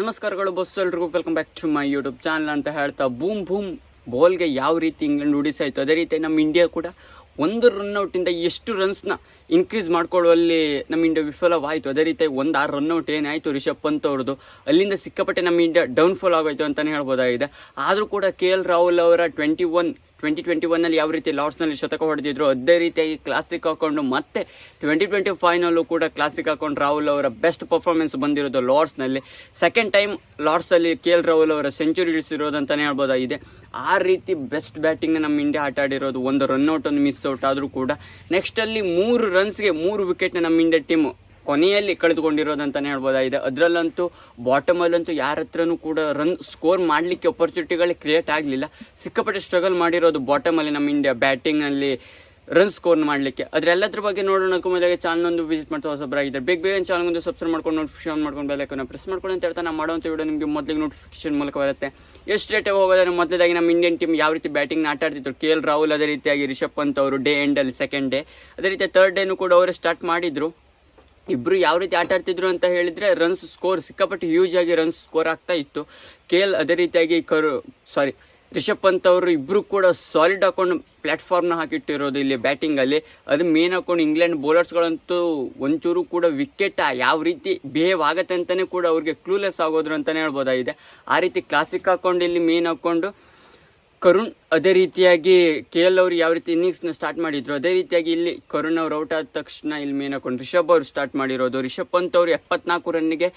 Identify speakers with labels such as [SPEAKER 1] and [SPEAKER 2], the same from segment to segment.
[SPEAKER 1] ನಮಸ್ಕಾರಗಳು ಬಸ್ ಎಲ್ರಿಗೂ. Welcome back to my YouTube channel ಅಂತ ಹೇಳ್ತಾ ಬೂಮ್ ಬೂಮ್ ಬಾಲ್ಗೆ ಯಾವ ರೀತಿ ಇಂಗ್ಲೆಂಡ್ ಉಡಿಸಾಯ್ತು ಅದೇ ರೀತಿ ನಮ್ಮ ಇಂಡಿಯಾ ಕೂಡ ಒಂದು ರನ್ಔಟಿಂದ ಎಷ್ಟು ರನ್ಸ್ನ ಇನ್ಕ್ರೀಸ್ ಮಾಡ್ಕೊಳ್ಳುವಲ್ಲಿ ನಮ್ಮ ಇಂಡಿಯಾ ವಿಫಲವಾಯಿತು. ಅದೇ ರೀತಿ ಒಂದು ಆರು ರನ್ಔಟ್ ಏನಾಯಿತು ರಿಷಬ್ ಪಂತ್ ಅವ್ರದ್ದು. ಅಲ್ಲಿಂದ ಸಿಕ್ಕಾಪಟ್ಟೆ ನಮ್ಮ ಇಂಡಿಯಾ ಡೌನ್ಫಾಲ್ ಆಗೋಯ್ತು ಅಂತಲೇ ಹೇಳ್ಬೋದಾಗಿದೆ. ಆದರೂ ಕೂಡ ಕೆ ಎಲ್ ರಾಹುಲ್ ಅವರ ಟ್ವೆಂಟಿ ಒನ್ ಟ್ವೆಂಟಿ ಟ್ವೆಂಟಿ ಒನ್ನಲ್ಲಿ ಯಾವ ರೀತಿ ಲಾರ್ಡ್ಸ್ನಲ್ಲಿ ಶತಕ ಹೊಡೆದಿದ್ರು ಅದೇ ರೀತಿಯಾಗಿ ಕ್ಲಾಸಿಕ್ ಹಾಕೊಂಡು ಮತ್ತೆ ಟ್ವೆಂಟಿ ಟ್ವೆಂಟಿ ಫೈನಲ್ಲೂ ಕೂಡ ಕ್ಲಾಸಿಕ್ ಹಾಕೊಂಡು ರಾಹುಲ್ ಅವರ ಬೆಸ್ಟ್ ಪರ್ಫಾರ್ಮೆನ್ಸ್ ಬಂದಿರೋದು ಲಾರ್ಡ್ಸ್ನಲ್ಲಿ ಸೆಕೆಂಡ್ ಟೈಮ್ ಲಾರ್ಡ್ಸಲ್ಲಿ ಕೆ ಎಲ್ ರಾಹುಲ್ ಅವರ ಸೆಂಚುರಿ ಇಳಿಸಿರೋದು ಅಂತಲೇ ಹೇಳ್ಬೋದಾಗಿದೆ ಆ ರೀತಿ ಬೆಸ್ಟ್ ಬ್ಯಾಟಿಂಗ್ ನಮ್ಮ ಇಂಡಿಯಾ ಆಟ ಆಡಿರೋದು ಒಂದು ರನ್ಔಟ್ ಒಂದು ಮಿಸ್ ಔಟ್ ಆದರೂ ಕೂಡ. ನೆಕ್ಸ್ಟಲ್ಲಿ ಮೂರು ರನ್ಸ್ಗೆ ಮೂರು ವಿಕೆಟ್ನ ನಮ್ಮ ಇಂಡಿಯಾ ಟೀಮು ಕೊನೆಯಲ್ಲಿ ಕಳೆದುಕೊಂಡಿರೋದಂತಾನೆ ಹೇಳ್ಬೋದಾಗಿದೆ. ಅದರಲ್ಲಂತೂ ಬಾಟಮಲ್ಲಂತೂ ಯಾರ ಹತ್ರನೂ ಕೂಡ ರನ್ ಸ್ಕೋರ್ ಮಾಡಲಿಕ್ಕೆ ಅಪರ್ಚುನಿಟಿಗಳೇ ಕ್ರಿಯೇಟ್ ಆಗಲಿಲ್ಲ. ಸಿಕ್ಕಾಪಟ್ಟೆ ಸ್ಟ್ರಗಲ್ ಮಾಡಿರೋದು ಬಾಟಮಲ್ಲಿ ನಮ್ಮ ಇಂಡಿಯಾ ಬ್ಯಾಟಿಂಗಲ್ಲಿ ರನ್ ಸ್ಕೋರ್ ಮಾಡಲಿಕ್ಕೆ. ಅದರೆಲ್ಲದ್ರ ಬಗ್ಗೆ ನೋಡೋಣಕ್ಕೂ ಮೊದಲಿಗೆ ಚಾನಲ್ನೊಂದು ವಿಸಿಟ್ ಮಾಡ್ತಾ ಹೊಸಬರಾಗಿದ್ದಾರೆ ಬೇಗ ಬೇಗ ಚಾನಲ್ ಒಂದು ಸಬ್ಸ್ಕ್ರೈಬ್ ಮಾಡ್ಕೊಂಡು ನೋಟಿಫಿಕೇಶನ್ ಮಾಡ್ಕೊಂಡು ಬೆಲ್ಲೈಕನ್ನ ಪ್ರೆಸ್ ಮಾಡ್ಕೊಂಡು ಅಂತ ಹೇಳ್ತಾ ನಾವು ಅಂತ ವಿಡಿಯೋ ನಿಮಗೆ ಮೊದಲಿಗೆ ನೋಟಿಫಿಕೇಶನ್ ಮೂಲಕ ಬರುತ್ತೆ. ಎಷ್ಟು ರೇಟೇ ಹೋಗೋದಾದ್ರೆ ಮೊದಲಾಗಿ ನಮ್ಮ ಇಂಡಿಯನ್ ಟೀಮ್ ಯಾವ ರೀತಿ ಬ್ಯಾಟಿಂಗ್ ಆಟ ಆಡ್ತಿದ್ರು? ಕೆ ಎಲ್ ರಾಹುಲ್ ಅದೇ ರೀತಿಯಾಗಿ ರಿಷಬ್ ಪಂತ್ ಅವರು ಡೇ ಎಂಡಲ್ಲಿ ಸೆಕೆಂಡ್ ಡೇ ಅದೇ ರೀತಿ ತರ್ಡ್ ಡೇನು ಕೂಡ ಅವರು ಸ್ಟಾರ್ಟ್ ಮಾಡಿದ್ರು. ಇಬ್ರು ಯಾವ ರೀತಿ ಆಟ ಆಡ್ತಿದ್ರು ಅಂತ ಹೇಳಿದ್ರೆ ರನ್ಸ್ ಸ್ಕೋರ್ ಸಿಕ್ಕಾಪಟ್ಟೆ ಹ್ಯೂಜ್ ಆಗಿ ರನ್ಸ್ ಸ್ಕೋರ್ ಆಗ್ತಾ ಇತ್ತು. ಕೆ ಅದೇ ರೀತಿಯಾಗಿ ಕರು ಸಾರಿ ರಿಷಬ್ ಪಂತ್ ಅವರು ಇಬ್ರು ಕೂಡ ಸಾಲಿಡ್ ಹಾಕೊಂಡು ಪ್ಲಾಟ್ಫಾರ್ಮ್ನ ಹಾಕಿಟ್ಟಿರೋದು ಇಲ್ಲಿ ಬ್ಯಾಟಿಂಗಲ್ಲಿ ಅದು ಮೇನ್ ಹಾಕೊಂಡು ಇಂಗ್ಲೆಂಡ್ ಬೌಲರ್ಸ್ಗಳಂತೂ ಒಂಚೂರು ಕೂಡ ವಿಕೆಟ್ ಯಾವ ರೀತಿ ಬಿಹೇವ್ ಆಗತ್ತೆ ಅಂತಲೇ ಕೂಡ ಅವ್ರಿಗೆ ಕ್ಲೂಲೆಸ್ ಆಗೋದ್ರು ಅಂತಲೇ ಹೇಳ್ಬೋದಾಗಿದೆ. ಆ ರೀತಿ ಕ್ಲಾಸಿಕ್ ಹಾಕೊಂಡು ಇಲ್ಲಿ ಮೇನ್ ಹಾಕೊಂಡು ಕರುಣ್ ಅದೇ ರೀತಿಯಾಗಿ ಕೆ ಎಲ್ ಅವರು ಯಾವ ರೀತಿ ಇನ್ನಿಂಗ್ಸ್ನ ಸ್ಟಾರ್ಟ್ ಮಾಡಿದ್ರು, ಅದೇ ರೀತಿಯಾಗಿ ಇಲ್ಲಿ ಕರುಣ್ ಅವ್ರು ಔಟ್ ಆದ ತಕ್ಷಣ ಇಲ್ಲಿ ಮೇನ್ ಹಾಕೊಂಡು ರಿಷಬ್ ಅವರು ಸ್ಟಾರ್ಟ್ ಮಾಡಿರೋದು. ರಿಷಬ್ ಪಂತ್ ಅವರು ಎಪ್ಪತ್ನಾಲ್ಕು ರನ್ನಿಗೆ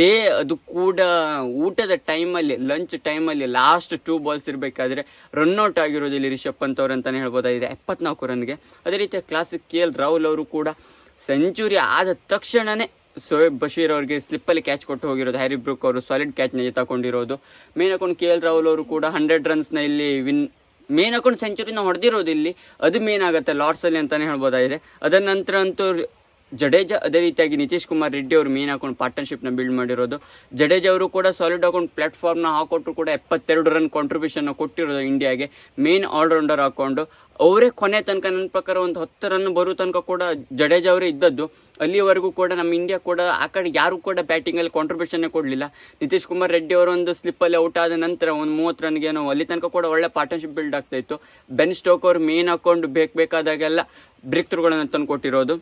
[SPEAKER 1] ಡೇ ಅದು ಕೂಡ ಊಟದ ಟೈಮಲ್ಲಿ ಲಂಚ್ ಟೈಮಲ್ಲಿ ಲಾಸ್ಟ್ ಟೂ ಬಾಲ್ಸ್ ಇರಬೇಕಾದ್ರೆ ರನ್ಔಟ್ ಆಗಿರೋದು ಇಲ್ಲಿ ರಿಷಬ್ ಪಂತ್ ಅವರು ಅಂತಲೇ ಹೇಳ್ಬೋದಾಗಿದೆ. ಎಪ್ಪತ್ನಾಲ್ಕು ರನ್ಗೆ ಅದೇ ರೀತಿ ಕ್ಲಾಸಿಕ್ ಕೆ ಎಲ್ ರಾಹುಲ್ ಅವರು ಕೂಡ ಸೆಂಚುರಿ ಆದ ತಕ್ಷಣವೇ ಸೋಯಬ್ ಬಶೀರ್ ಅವರಿಗೆ ಸ್ಲಿಪ್ಪಲ್ಲಿ ಕ್ಯಾಚ್ ಕೊಟ್ಟು ಹೋಗಿರೋದು. ಹ್ಯಾರಿ ಬ್ರೂಕ್ ಅವರು ಸಾಲಿಡ್ ಕ್ಯಾಚ್ನ ತಗೊಂಡಿರೋದು main account K L Rahul ಅವರು ಕೂಡ ಹಂಡ್ರೆಡ್ ರನ್ಸ್ನ ಇಲ್ಲಿ ವಿನ್ ಮೇನ್ ಅಕೌಂಟ್ ಸೆಂಚುರಿನ ಹೊಡೆದಿರೋದು ಇಲ್ಲಿ. ಅದು ಮೇನ್ ಆಗುತ್ತೆ ಲಾರ್ಡ್ಸಲ್ಲಿ ಅಂತಲೇ ಹೇಳ್ಬೋದಾಗಿದೆ. ಅದರ ನಂತರ ಅಂತೂ ಜಡೇಜಾ ಅದೇ ರೀತಿಯಾಗಿ ನಿತೀಶ್ ಕುಮಾರ್ ರೆಡ್ಡಿ ಅವರು ಮೇನ್ ಹಾಕೊಂಡು ಪಾರ್ಟ್ನರ್ಶಿಪ್ನ ಬಿಲ್ಡ್ ಮಾಡಿರೋದು. ಜಡೇಜಾ ಅವರು ಕೂಡ ಸಾಲಿಡ್ ಹಾಕೊಂಡು ಪ್ಲಾಟ್ಫಾರ್ಮ್ನ ಹಾಕೊಟ್ರು ಕೂಡ ಎಪ್ಪತ್ತೆರಡು ರನ್ ಕಾಂಟ್ರಿಬ್ಯೂಷನ್ ಕೊಟ್ಟಿರೋದು ಇಂಡಿಯಾಗೆ ಮೇನ್ ಆಲ್ರೌಂಡರ್ ಹಾಕೊಂಡು, ಅವರೇ ಕೊನೆ ತನಕ ನನ್ನ ಪ್ರಕಾರ ಒಂದು ಹತ್ತು ರನ್ ಬರೋ ತನಕ ಕೂಡ ಜಡೇಜಾ ಅವರೇ ಇದ್ದದ್ದು. ಅಲ್ಲಿವರೆಗೂ ಕೂಡ ನಮ್ಮ ಇಂಡಿಯಾ ಕೂಡ ಆ ಕಡೆ ಯಾರು ಕೂಡ ಬ್ಯಾಟಿಂಗಲ್ಲಿ ಕಾಂಟ್ರಿಬ್ಯೂಷನ್ನೇ ಕೊಡಲಿಲ್ಲ. ನಿತೀಶ್ ಕುಮಾರ್ ರೆಡ್ಡಿ ಅವರು ಒಂದು ಸ್ಲಿಪ್ಪಲ್ಲಿ ಔಟ್ ಆದ ನಂತರ ಒಂದು ಮೂವತ್ತು ರನ್ಗೇನೋ ಅಲ್ಲಿ ತನಕ ಕೂಡ ಒಳ್ಳೆ ಪಾರ್ಟ್ನರ್ಶಿಪ್ ಬಿಲ್ಡ್ ಆಗ್ತಾ ಇತ್ತು. ಬೆನ್ ಸ್ಟೋಕ್ ಅವರು ಮೇನ್ ಹಾಕೊಂಡು ಬೇಕು ಬೇಕಾದಾಗೆಲ್ಲ ಬ್ರೇಕ್ ಥ್ರೂಗಳನ್ನು ತಂದು ಕೊಟ್ಟಿರೋದು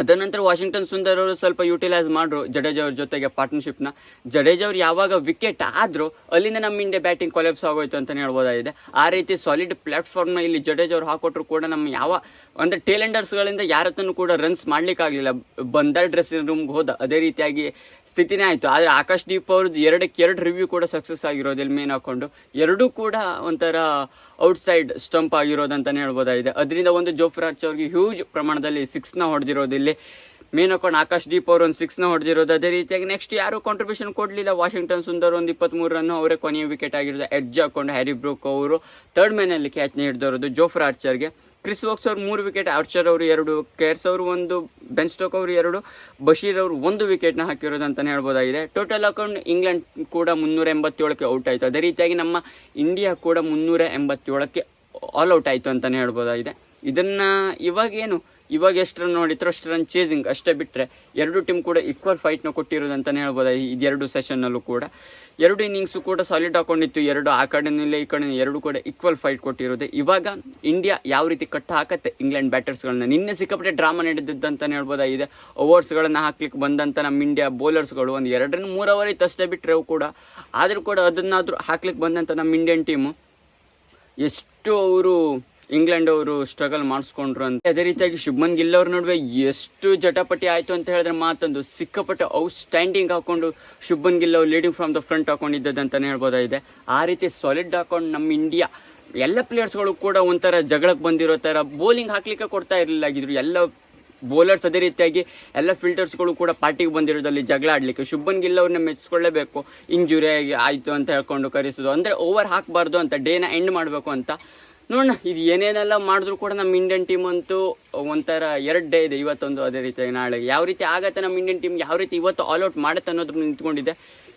[SPEAKER 1] ಅದರ ನಂತರ ವಾಷಿಂಗ್ಟನ್ ಸುಂದರ್ ಅವರು ಸ್ವಲ್ಪ ಯುಟಿಲೈಸ್ ಮಾಡ್ರು ಜಡೇಜಾ ಅವ್ರ ಜೊತೆಗೆ ಪಾರ್ಟ್ನರ್ಶಿಪ್ನ ಜಡೇಜಾ ಅವ್ರು ಯಾವಾಗ ವಿಕೆಟ್ ಆದ್ರು ಅಲ್ಲಿಂದ ನಮ್ಮ ಇಂಡಿಯಾ ಬ್ಯಾಟಿಂಗ್ ಕೊಲೆಪ್ಸ್ ಆಗೋಯ್ತು ಅಂತಲೇ ಹೇಳ್ಬೋದಾಗಿದೆ. ಆ ರೀತಿ ಸಾಲಿಡ್ ಪ್ಲಾಟ್ಫಾರ್ಮ್ನ ಇಲ್ಲಿ ಜಡೇಜಾ ಅವ್ರು ಹಾಕೊಟ್ರು ಕೂಡ ನಮ್ಮ ಯಾವ ಅಂದರೆ ಟೇಲೆಂಡರ್ಸ್ಗಳಿಂದ ಯಾರ ಹತ್ರನೂ ಕೂಡ ರನ್ಸ್ ಮಾಡ್ಲಿಕ್ಕಾಗಲಿಲ್ಲ. ಬಂದ ಡ್ರೆಸ್ಸಿಂಗ್ ರೂಮ್ಗೆ ಹೋದ ಅದೇ ರೀತಿಯಾಗಿ ಸ್ಥಿತಿನೇ ಆಯಿತು. ಆದರೆ ಆಕಾಶ್ ದೀಪ್ ಅವ್ರದ್ದು ಎರಡಕ್ಕೆ ಎರಡು ರಿವ್ಯೂ ಕೂಡ ಸಕ್ಸಸ್ ಆಗಿರೋದಿಲ್ಲ ಮೇನ್ ಹಾಕೊಂಡು ಎರಡೂ ಕೂಡ ಒಂಥರ ಔಟ್ಸೈಡ್ ಸ್ಟಂಪ್ ಆಗಿರೋದಂತಲೇ ಹೇಳ್ಬೋದಾಗಿದೆ. ಅದರಿಂದ ಒಂದು ಜೋಫ್ರಾಚ್ ಅವ್ರಿಗೆ ಹ್ಯೂಜ್ ಪ್ರಮಾಣದಲ್ಲಿ ಸಿಕ್ಸ್ನ ಹೊಡೆದಿರೋದಿಲ್ಲ ಮೇನ್ ಹಾಕೊಂಡು ಆಕಾಶ್ ದೀಪ್ ಅವರು ಒಂದು ಸಿಕ್ಸ್ನ ಹೊಡೆದಿರೋದು. ಅದೇ ರೀತಿಯಾಗಿ ನೆಕ್ಸ್ಟ್ ಯಾರು ಕಾಂಟ್ರಿಬ್ಯೂಷನ್ ಕೊಡಲಿಲ್ಲ? ವಾಷಿಂಗ್ಟನ್ ಸುಂದರ್ ಒಂದು ಇಪ್ಪತ್ತ್ಮೂರು ರನ್ನು ಅವರೇ ಕೊನೆಯ ವಿಕೆಟ್ ಆಗಿರೋದು. ಎಡ್ಜ್ ಹಾಕೊಂಡು ಹ್ಯಾರಿ ಬ್ರೂಕ್ ಅವರು ಥರ್ಡ್ ಮ್ಯಾನಲ್ಲಿ ಕ್ಯಾಚ್ ಹಿಡಿದಿರೋದು ಜೋಫ್ರಾ ಆರ್ಚರ್ಗೆ ಕ್ರಿಸ್ ವಾಕ್ಸ್ ಅವ್ರು ಮೂರು ವಿಕೆಟ್, ಆರ್ಚರ್ ಅವರು ಎರಡು, ಕೇರ್ಸ್ ಅವರು ಒಂದು, ಬೆನ್ ಸ್ಟೋಕ್ ಅವರು ಎರಡು, ಬಶೀರ್ ಅವರು ಒಂದು ವಿಕೆಟ್ನ ಹಾಕಿರೋದು ಅಂತಲೇ ಹೇಳ್ಬೋದಾಗಿದೆ. ಟೋಟಲ್ ಅಕೌಂಟ್ ಇಂಗ್ಲೆಂಡ್ ಕೂಡ ಮುನ್ನೂರ ಎಂಬತ್ತೇಳಕ್ಕೆ ಔಟ್ ಆಯಿತು. ಅದೇ ರೀತಿಯಾಗಿ ನಮ್ಮ ಇಂಡಿಯಾ ಕೂಡ ಮುನ್ನೂರ ಎಂಬತ್ತೇಳಕ್ಕೆ ಆಲ್ ಔಟ್ ಆಯಿತು ಅಂತಲೇ ಹೇಳ್ಬೋದಾಗಿದೆ. ಇದನ್ನು ಇವಾಗೇನು ಇವಾಗ ಎಷ್ಟು ರನ್ ನೋಡಿದ್ರು ಅಷ್ಟು ರನ್ ಚೇಸಿಂಗ್ ಅಷ್ಟೇ ಬಿಟ್ಟರೆ ಎರಡು ಟೀಮ್ ಕೂಡ ಈಕ್ವಲ್ ಫೈಟ್ನ ಕೊಟ್ಟಿರೋದು ಅಂತಲೇ ಹೇಳ್ಬೋದು? ಇದೆರಡು ಸೆಷನ್ನಲ್ಲೂ ಕೂಡ. ಎರಡು ಇನ್ನಿಂಗ್ಸು ಕೂಡ ಸಾಲಿಡ್ ಹಾಕೊಂಡಿತ್ತು, ಎರಡು ಆ ಕಡೆನಿಲ್ಲ ಈ ಕಡೆ ಎರಡು ಕೂಡ ಈಕ್ವಲ್ ಫೈಟ್ ಕೊಟ್ಟಿರೋದು. ಇವಾಗ ಇಂಡಿಯಾ ಯಾವ ರೀತಿ ಕಟ್ಟ ಹಾಕತ್ತೆ ಇಂಗ್ಲೆಂಡ್ ಬ್ಯಾಟರ್ಸ್ಗಳನ್ನ ನಿನ್ನೆ ಸಿಕ್ಕಾಪಟ್ಟೆ ಡ್ರಾಮಾ ನಡೆದಿದ್ದಂತಲೇ ಹೇಳ್ಬೋದಾಗಿದೆ ಓವರ್ಸ್ಗಳನ್ನು ಹಾಕ್ಲಿಕ್ಕೆ ಬಂದಂಥ ನಮ್ಮ ಇಂಡಿಯಾ ಬೌಲರ್ಸ್ಗಳು ಒಂದು ಎರಡರಿಂದ ಮೂರು ಓವರ್ ಅಷ್ಟೇ ಬಿಟ್ಟರೆ ಕೂಡ. ಆದರೂ ಕೂಡ ಅದನ್ನಾದರೂ ಹಾಕ್ಲಿಕ್ಕೆ ಬಂದಂಥ ನಮ್ಮ ಇಂಡಿಯನ್ ಟೀಮು ಎಷ್ಟು ಅವರು ಇಂಗ್ಲೆಂಡ್ ಅವರು ಸ್ಟ್ರಗಲ್ ಮಾಡಿಸ್ಕೊಂಡ್ರು ಅಂತ. ಅದೇ ರೀತಿಯಾಗಿ ಶುಭ್ಮನ್ ಗಿಲ್ ಅವ್ರ ನಡುವೆ ಎಷ್ಟು ಜಟಾಪಟಿ ಆಯಿತು ಅಂತ ಹೇಳಿದ್ರೆ ಮಾತೊಂದು ಸಿಕ್ಕಾಪಟ್ಟೆ ಔಟ್ಸ್ಟ್ಯಾಂಡಿಂಗ್ ಹಾಕೊಂಡು ಶುಭ್ಮನ್ ಗಿಲ್ ಅವ್ರು ಲೀಡಿಂಗ್ ಫ್ರಮ್ ದ ಫ್ರಂಟ್ ಹಾಕೊಂಡಿದ್ದದಂತಾನೆ ಹೇಳ್ಬೋದಾಗಿದೆ. ಆ ರೀತಿ ಸಾಲಿಡ್ ಹಾಕೊಂಡು ನಮ್ಮ ಇಂಡಿಯಾ ಎಲ್ಲ ಪ್ಲೇಯರ್ಸ್ಗಳು ಕೂಡ ಒಂಥರ ಜಗಳಕ್ಕೆ ಬಂದಿರೋ ಥರ ಬೌಲಿಂಗ್ ಹಾಕ್ಲಿಕ್ಕೆ ಕೊಡ್ತಾ ಇರಲಿಲ್ಲಾಗಿದ್ರು ಎಲ್ಲ ಬೌಲರ್ಸ್ ಅದೇ ರೀತಿಯಾಗಿ ಎಲ್ಲ ಫಿಲ್ಟರ್ಸ್ಗಳು ಕೂಡ ಪಾರ್ಟಿಗೆ ಬಂದಿರೋದಲ್ಲಿ ಜಗಳ ಆಡಲಿಕ್ಕೆ ಶುಭನ್ ಗಿಲ್ ಅವ್ರನ್ನ ಮೆಚ್ಚಿಕೊಳ್ಳೇಬೇಕು ಇಂಜುರಿ ಆಯಿತು ಅಂತ ಹೇಳ್ಕೊಂಡು ಕರೆಸೋದು. ಅಂದರೆ ಓವರ್ ಹಾಕಬಾರ್ದು ಅಂತ ಡೇನ ಎಂಡ್ ಮಾಡಬೇಕು ಅಂತ ನೋಡೋಣ, ಇದು ಏನೇನೆಲ್ಲ ಮಾಡಿದ್ರು ಕೂಡ ನಮ್ಮ ಇಂಡಿಯನ್ ಟೀಮ್ ಅಂತೂ ಒಂಥರ ಎರಡು ಡೇ ಇದೆ, ಇವತ್ತೊಂದು ಅದೇ ರೀತಿಯಾಗಿ ನಾಳೆ. ಯಾವ ರೀತಿ ಆಗತ್ತೆ ನಮ್ಮ ಇಂಡಿಯನ್ ಟೀಮ್ ಯಾವ ರೀತಿ ಇವತ್ತು ಆಲ್ ಔಟ್ ಮಾಡುತ್ತೆ ಅನ್ನೋದ್ರ ನಿಂತ್ಕೊಂಡಿದೆ.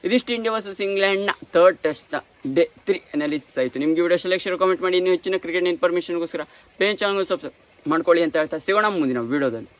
[SPEAKER 1] ಇದಿಷ್ಟು ಇಂಡಿಯಾ ವರ್ಸಸ್ ಇಂಗ್ಲೆಂಡ್ನ ಥರ್ಡ್ ಟೆಸ್ಟ್ನ ಡೇ ತ್ರೀ ಅನಾಲಿಸಿಸ್ ಆಯಿತು. ನಿಮಗೆ ವಿಡಿಯೋ ಸೆಲೆಕ್ಷನ್ ಕಮೆಂಟ್ ಮಾಡಿ ಇನ್ನೂ ಹೆಚ್ಚಿನ ಕ್ರಿಕೆಟ್ ಇನ್ಫಾರ್ಮೇಷನ್ಗೋಸ್ಕರ ಪೇನ್ ಚಾನಲ್ ಸಬ್ಸ್ಕ್ರೈಬ್ ಮಾಡ್ಕೊಳ್ಳಿ ಅಂತ ಹೇಳ್ತಾ, ಸಿಗೋಣ ಮುಂದಿನ ವಿಡಿಯೋದಲ್ಲಿ